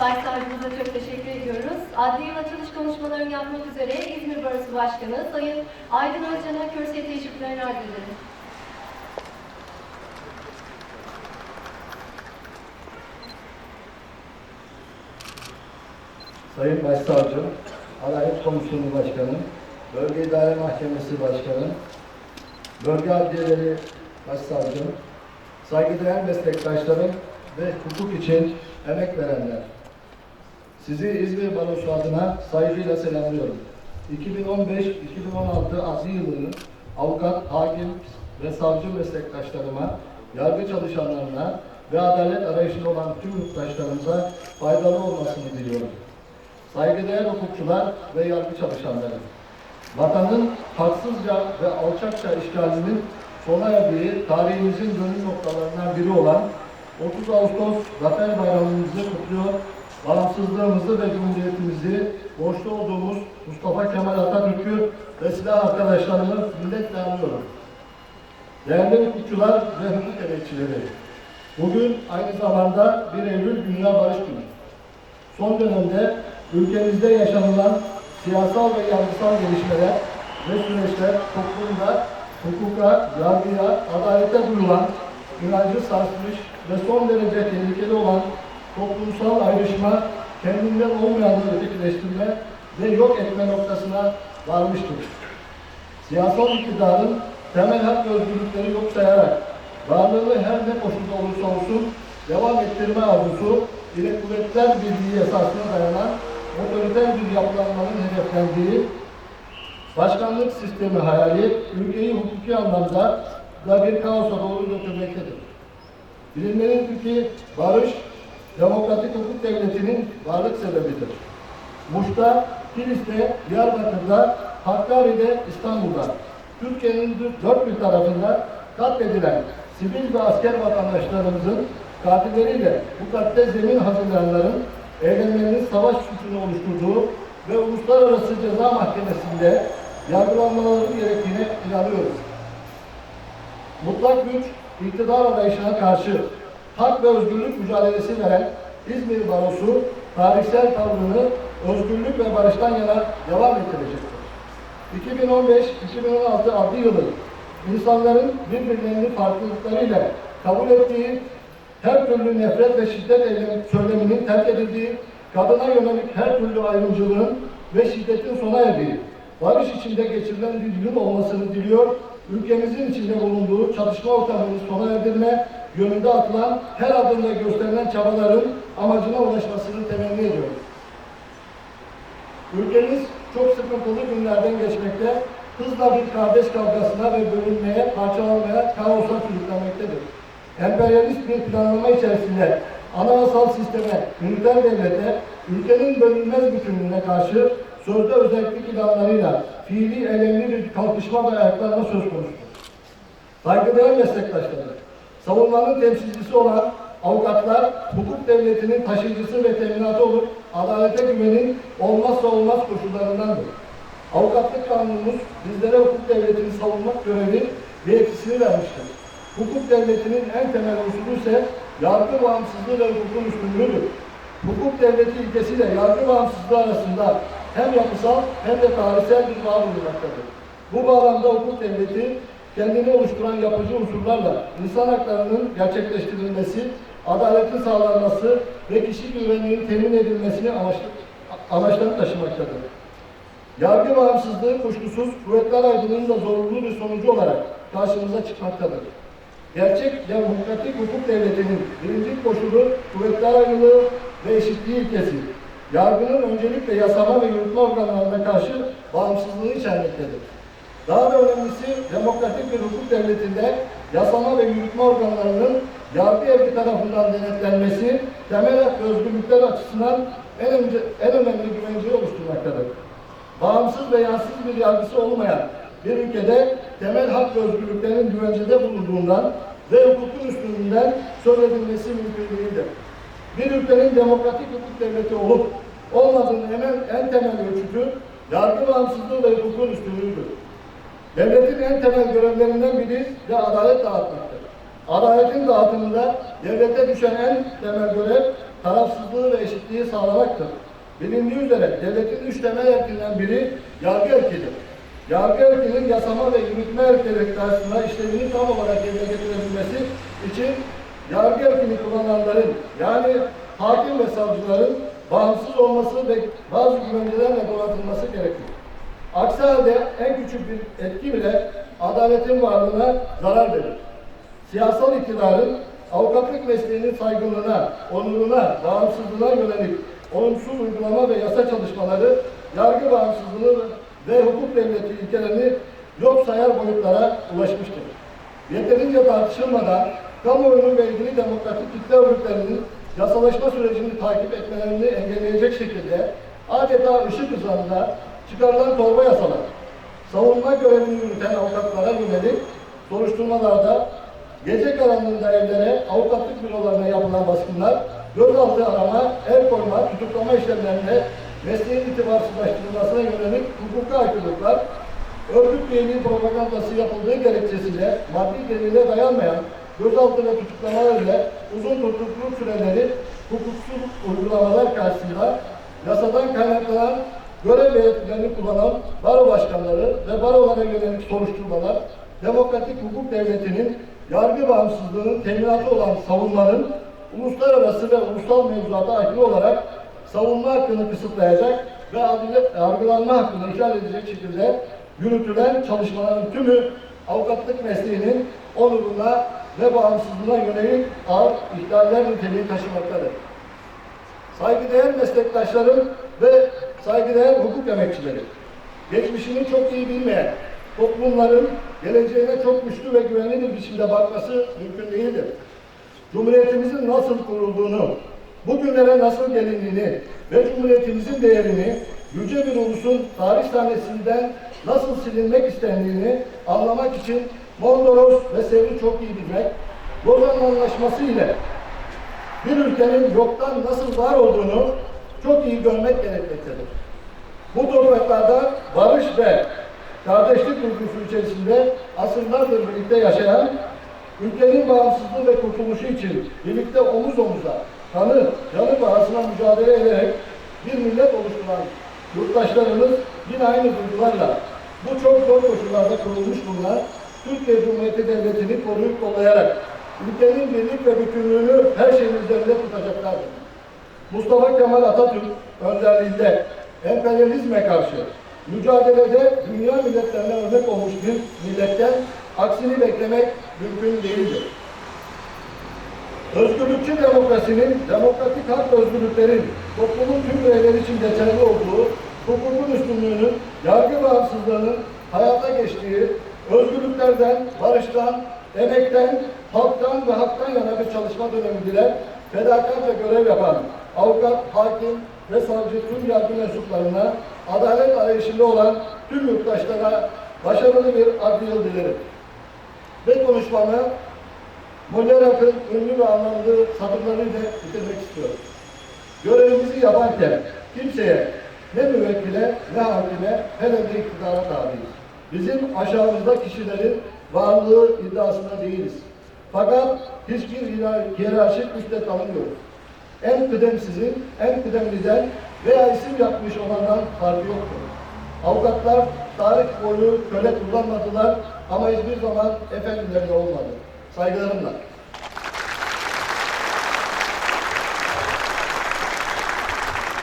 Başsavcımıza çok teşekkür ediyoruz. Adli yıl açılış konuşmalarını yapmak üzere İzmir Barosu Başkanı Sayın Aydın Özcan'a kürsüye teşekkürlerini arz ederim. Sayın Başsavcım, Adalet Komisyonu Başkanı, Bölge İdare Mahkemesi Başkanı, Bölge Adliyeleri Başsavcım, saygıdeğer meslektaşlarım ve hukuk için emek verenler. Sizi İzmir Barosu adına saygıyla selamlıyorum. 2015-2016 adli yılını avukat, hakim ve savcı meslektaşlarıma, yargı çalışanlarına ve adalet arayışında olan tüm yurttaşlarımıza faydalı olmasını diliyorum. Saygıdeğer hukukçular ve yargı çalışanları, vatanın haksızca ve alçakça işgalinin sona erdiği tarihimizin dönüm noktalarından biri olan 30 Ağustos Zafer Bayramımızı kutluyor, bağımsızlığımızı ve cumhuriyetimizi borçlu olduğumuz Mustafa Kemal Atatürk'ü ve silah arkadaşlarımı milletle anıyorum. Değerli hukukçular ve hukuk emekçileri, bugün aynı zamanda 1 Eylül Dünya Barış Günü. Son dönemde ülkemizde yaşanılan siyasal ve yargısal gelişmeler ve süreçler toplumda hukuka, yargıya, adalete duyulan, inancı sarsmış ve son derece tehlikeli olan toplumsal ayrışma, kendinden olmayan ötekileştirme ve yok etme noktasına varmıştır. Siyasal iktidarın temel hak ve özgürlükleri yok sayarak varlığını her ne koşulda olursa olsun devam ettirme arzusu ile kuvvetler birliği esasına dayanan otoriter bir yapılanmanın hedeflendiği başkanlık sistemi hayali ülkeyi hukuki anlamda da bir kaosa doğru götürmektedir. Bilinmelidir ki barış, demokratik hukuk devletinin varlık sebebidir. Muş'ta, Kilis'te, Diyarbakır'da, Hakkari'de, İstanbul'da, Türkiye'nin dört bir tarafında katledilen sivil ve asker vatandaşlarımızın katilleriyle bu katle zemin hazırlayanların eylemlerinin savaş suçunu oluşturduğu ve Uluslararası Ceza Mahkemesi'nde yargılanmaları gerektiğine inanıyoruz. Mutlak güç, iktidar arayışına karşı hak ve özgürlük mücadelesi veren İzmir Barosu tarihsel tavrını özgürlük ve barıştan yana devam ettirecektir. 2015-2016 adli yılı insanların birbirlerinin farklılıklarıyla kabul ettiği her türlü nefret ve şiddet söyleminin terk edildiği, kadına yönelik her türlü ayrımcılığın ve şiddetin sona erdiği, barış içinde geçirilen bir yıl olmasını diliyor, ülkemizin içinde bulunduğu çalışma ortamını sona erdirme yönünde atılan her adımda gösterilen çabaların amacına ulaşmasını temenni ediyorum. Ülkemiz çok sıkıntılı günlerden geçmekte, hızla bir kardeş kavgasına ve bölünmeye, parçalanmaya, kaosa sürüklenmektedir. Emperyalist bir planlama içerisinde anayasal sisteme, üniter devlete, ülkenin bölünmez bütünlüğüne karşı sözde özellik ilanlarıyla fiili eylemli bir kalkışma ve ayaklanma söz konusudur. Saygıdeğer meslektaşları, savunmanın temsilcisi olan avukatlar, hukuk devletinin taşıyıcısı ve teminatı olup adalete güvenin olmazsa olmaz koşullarındandır. Avukatlık kanunumuz bizlere hukuk devletini savunmak görevi ve yetkisini vermiştir. Hukuk devletinin en temel unsuru ise yargı bağımsızlığı ve hukukun üstünlüğüdür. Hukuk devleti ilkesiyle yargı bağımsızlığı arasında hem yapısal hem de tarihsel bir bağ bulunmaktadır. Bu bağlamda hukuk devleti kendini oluşturan yapıcı unsurlarla insan haklarının gerçekleştirilmesi, adaletin sağlanması ve kişi güvenliğinin temin edilmesini amaçlı, amaçlarını taşımaktadır. Yargı bağımsızlığı kuşkusuz kuvvetler aydınlığının da zorunlu bir sonucu olarak karşımıza çıkmaktadır. Gerçek demokratik hukuk devletinin birinci koşulu kuvvetler ayrılığı ve eşitliği ilkesi. Yargının öncelikle yasama ve yürütme organlarına karşı bağımsızlığı içermektedir. Daha da önemlisi demokratik bir hukuk devletinde yasama ve yürütme organlarının yargı evi tarafından denetlenmesi temel hak özgürlükler açısından en, önce, en önemli güvenceyi oluşturmaktadır. Bağımsız ve yansız bir yargısı olmayan bir ülkede temel hak ve özgürlüklerin güvencede bulunduğundan ve hukukun üstünlüğünden söz edilmesi mümkün değildir. Bir ülkenin demokratik hukuk devleti olup olmadığının en, en temel ölçütü yargı bağımsızlığı ve hukukun üstünlüğüdür. Devletin en temel görevlerinden biri de adalet dağıtmaktır. Adaletin dağıtımında devlete düşen en temel görev tarafsızlığı ve eşitliği sağlamaktır. Bilindiği üzere devletin üç temel erkinden biri yargı erkidir. Yargı erkinin yasama ve yürütme erkleri karşısında işlevini tam olarak yerine getirebilmesi için yargı erkini kullananların yani hakim ve savcıların bağımsız olması ve bazı güvencelerle donatılması gerekir. Aksi halde en küçük bir etki bile adaletin varlığına zarar verir. Siyasal iktidarın avukatlık mesleğinin saygınlığına, onuruna, bağımsızlığına yönelik olumsuz uygulama ve yasa çalışmaları yargı bağımsızlığı ve hukuk devleti ilkelerini yok sayar boyutlara ulaşmıştır. Yeterince tartışılmadan kamuoyunun ve ilgili demokratik kitle örgütlerinin yasalaşma sürecini takip etmelerini engelleyecek şekilde adeta ışık hızlarında çıkarılan torba yasalar, savunma görevini yürüten avukatlara yönelik soruşturmalarda gece karanlığında evlere, avukatlık bürolarına yapılan baskınlar, gözaltı arama, el koyma, tutuklama işlemlerinde mesleğin itibarsızlaştırılmasına yönelik hukuka aykırılıklar, örgüt üyeliği propagandası yapıldığı gerekçesiyle maddi delile dayanmayan gözaltı ve tutuklamalar ile uzun tutukluluk süreleri hukuksuz uygulamalar karşısında yasadan kaynaklanan görev ve kullanan baro başkanları ve barolara yönelik soruşturmalar, demokratik hukuk devletinin yargı bağımsızlığının teminatı olan savunmanın uluslararası ve ulusal mevzuata aykırı olarak savunma hakkını kısıtlayacak ve adalet yargılanma hakkını ihlal edecek şekilde yürütülen çalışmaların tümü avukatlık mesleğinin onuruna ve bağımsızlığına yönelik ağır ihlaller niteliği taşımaktadır. Saygıdeğer meslektaşlarım ve saygıdeğer hukuk emekçileri, geçmişini çok iyi bilmeyen toplumların geleceğine çok güçlü ve güvenli bir biçimde bakması mümkün değildir. Cumhuriyetimizin nasıl kurulduğunu, bugünlere nasıl gelindiğini ve Cumhuriyetimizin değerini yüce bir ulusun tarih sahnesinden nasıl silinmek istendiğini anlamak için Mondros ve Sevr'i çok iyi bilmek, Lozan Anlaşması ile bir ülkenin yoktan nasıl var olduğunu çok iyi görmek gerekmektedir. Bu topraklarda barış ve kardeşlik duygusu içerisinde asırlardır birlikte yaşayan, ülkenin bağımsızlığı ve kurtuluşu için birlikte omuz omuza, kanı, canı pahasına mücadele ederek bir millet oluşturan yurttaşlarımız yine aynı duygularla bu çok zor koşullarda kurulmuş bulunan Türkiye Cumhuriyeti Devleti'ni koruyup kollayarak ülkenin birlik ve bütünlüğünü her şeyin üzerinde tutacaklardır. Mustafa Kemal Atatürk önderliğinde emperyalizme karşı mücadelede dünya milletlerine örnek olmuş bir milletten aksini beklemek mümkün değildir. Özgürlükçü demokrasinin, demokratik hak özgürlüklerin toplumun tüm bireyleri için geçerli olduğu, hukukun üstünlüğünün, yargı bağımsızlığının hayata geçtiği, özgürlüklerden, barıştan, emekten, halktan ve haktan yana bir çalışma dönemi diler, fedakarca görev yapan avukat, hakim ve savcı tüm yargı mensuplarına, adalet arayışında olan tüm yurttaşlara başarılı bir adli yıl dilerim. Ve konuşmamı Molière'ın ünlü ve anlamlı satırlarıyla bitirmek istiyorum. Görevimizi yaparken kimseye, ne müvekkile, ne hakime, hele de iktidara tabiiz. Bizim aşağımızda kişilerin varlığı iddiasında değiliz. Fakat hiçbir hiyerarşik güçle tanımıyoruz. En kıdemsizin, en kıdemliden veya isim yapmış olandan farkı yoktur. Avukatlar tarih boyu köle kullanmadılar ama hiçbir zaman efendileri olmadı. Saygılarımla.